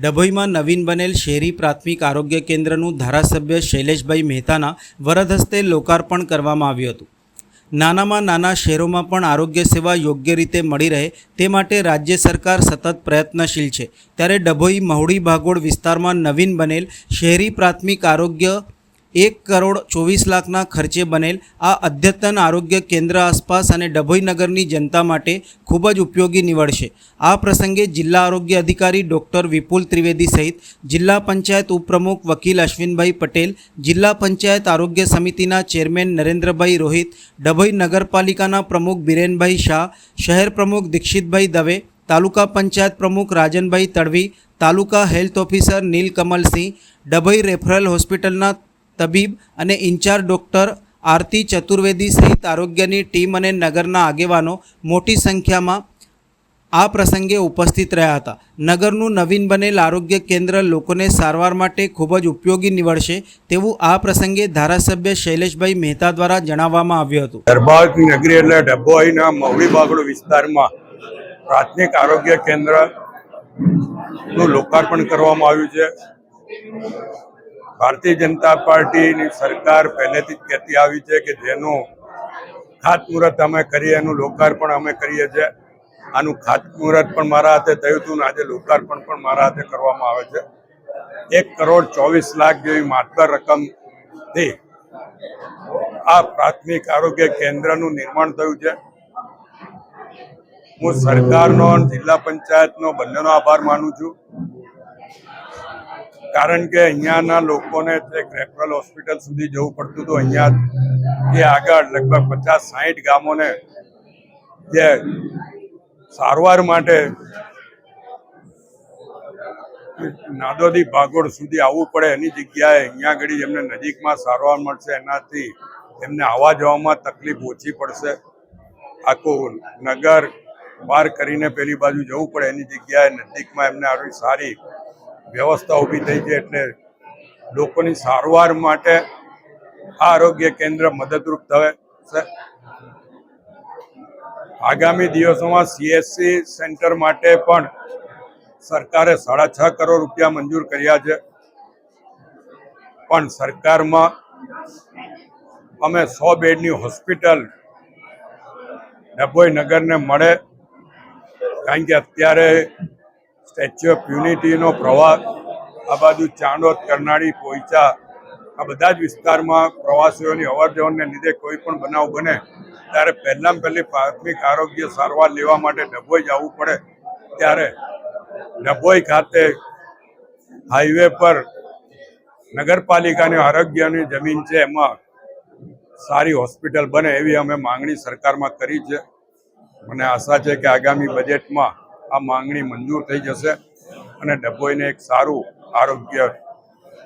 ડભોઈમાં નવીન બનેલ શહેરી પ્રાથમિક આરોગ્ય કેન્દ્રનું ધારાસભ્ય શૈલેષભાઈ મહેતાના વરદ હસ્તે લોકાર્પણ કરવામાં આવ્યું હતું. નાનામાં નાના શહેરોમાં પણ આરોગ્ય સેવા યોગ્ય રીતે મળી રહે તે માટે રાજ્ય સરકાર સતત પ્રયત્નશીલ છે. ત્યારે ડભોઈ મહુડી ભાગોળ વિસ્તારમાં નવીન બનેલ શહેરી પ્રાથમિક આરોગ્ય એક કરોડ ચોવીસ લાખના ખર્ચે બનેલ આ અદ્યતન આરોગ્ય કેન્દ્ર આસપાસ અને ડભોઈ નગરની જનતા માટે ખૂબ જ ઉપયોગી નીવડશે. આ પ્રસંગે જિલ્લા આરોગ્ય અધિકારી ડૉક્ટર વિપુલ ત્રિવેદી સહિત જિલ્લા પંચાયત ઉપપ્રમુખ વકીલ અશ્વિનભાઈ પટેલ, જિલ્લા પંચાયત આરોગ્ય સમિતિના ચેરમેન નરેન્દ્રભાઈ રોહિત, ડભોઈ નગરપાલિકાના પ્રમુખ બિરેનભાઈ શાહ, શહેર પ્રમુખ દીક્ષિતભાઈ દવે, તાલુકા પંચાયત પ્રમુખ Rajanbhai Tadvi, taluka health officer Neelkamalsinh, Dabhoi referral હોસ્પિટલના તબીબ અને ઇન્ચાર્જ ડૉક્ટર આરતી ચતુર્વેદી સહિત આરોગ્યની ટીમ અને નગરના આગેવાનો મોટી સંખ્યામાં આ પ્રસંગે ઉપસ્થિત રહ્યા હતા. નગરનું નવીન બનેલ આરોગ્ય કેન્દ્ર લોકોને સારવાર માટે ખૂબ જ ઉપયોગી નીવડશે તેવું આ પ્રસંગે ધારાસભ્ય શૈલેષભાઈ મહેતા દ્વારા જણાવવામાં આવ્યું હતું. દરબાર નગરી એટલે ડભોઈના મવડી બાગડો વિસ્તારમાં પ્રાથમિક આરોગ્ય કેન્દ્રનું લોકાર્પણ કરવામાં આવ્યું છે. ભારતીય જનતા પાર્ટીની સરકાર પહેલેથી જ કહેતી આવી છે કે જેનું ખાતમુહૂર્ત અમે કરીએ, એનું લોકાર્પણ અમે કરીએ છીએ. આનું ખાતમુહૂર્ત પણ મારા હાથે થયું હતું ને આજે લોકાર્પણ પણ મારા હાથે કરવામાં આવે છે. એક કરોડ ચોવીસ લાખ જેવી માત્ર રકમથી આ પ્રાથમિક આરોગ્ય કેન્દ્રનું નિર્માણ થયું છે. હું સરકારનો જિલ્લા પંચાયતનો બંનેનો આભાર માનું છું. કારણ કે અહીંયાના લોકોને એક રેફરલ હોસ્પિટલ સુધી જવું પડતું હતું. અહીંયા એ આગળ લગભગ પચાસ સાહીઠ ગામોને જે સારવાર માટે નાદોદી ભાગોળ સુધી આવવું પડે એની જગ્યાએ અહીંયા આગળ એમને નજીકમાં સારવાર મળશે એનાથી એમને આવવા જવામાં તકલીફ ઓછી પડશે. આખું નગર બહાર કરીને પેલી બાજુ જવું પડે એની જગ્યાએ નજીકમાં એમને આવી સારી વ્યવસ્થા ઊભી થઈ છે એટલે લોકોની સારવાર માટે આરોગ્ય કેન્દ્ર મદદરૂપ થશે આગામી દિવસોમાં સીએસસી સેન્ટર માટે પણ સરકારે સાડા છ કરોડ રૂપિયા મંજૂર કર્યા છે. પણ સરકારમાં અમે સો બેડની હોસ્પિટલ ડભોઈ નગરને મળે, કારણ કે અત્યારે સ્ટેચ્યુ ઓફ યુનિટીનો પ્રવાસ આ બાજુ ચાંદોદ, કરનાળી, પોઈચા, આ બધા જ વિસ્તારમાં પ્રવાસીઓની અવર જવરને લીધે કોઈ પણ બનાવ બને, ત્યારે પહેલાં પહેલી પ્રાથમિક આરોગ્ય સારવાર લેવા માટે ડભોઈ જવું પડે, ત્યારે ડભોઈ ખાતે હાઈવે પર નગરપાલિકાની આરોગ્યની જમીન છે, એમાં સારી હોસ્પિટલ બને એવી અમે માંગણી સરકારમાં કરી છે. મને આશા છે કે આગામી બજેટમાં આ માંગણી મંજૂર થઈ જશે અને ડભોઈને એક સારું આરોગ્ય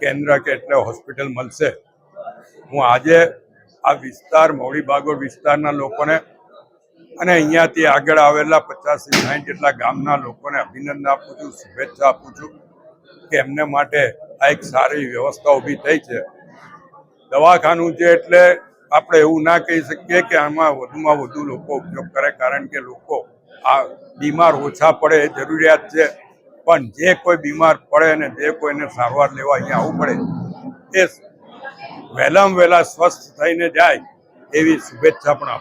કેન્દ્ર કે એટલે હોસ્પિટલ મળશે. હું આજે આ વિસ્તાર, મોડી બાગોળ વિસ્તારના લોકોને અને અહીંયાથી આગળ આવેલા પચાસથી સાઠ જેટલા ગામના લોકોને અભિનંદન આપું છું, શુભેચ્છા આપું છું કે એમને માટે આ એક સારી વ્યવસ્થા ઊભી થઈ છે. દવાખાનું છે એટલે આપણે એવું ના કહી શકીએ કે આમાં વધુમાં વધુ લોકો ઉપયોગ કરે, કારણ કે લોકો આ બીમાર ઓછા પડે એ જરૂરિયાત છે. પણ જે કોઈ બીમાર પડે અને જે કોઈને સારવાર લેવા અહીંયા આવવું પડે, એ વહેલામાં વહેલા સ્વસ્થ થઈને જાય એવી શુભેચ્છા પણ આપું.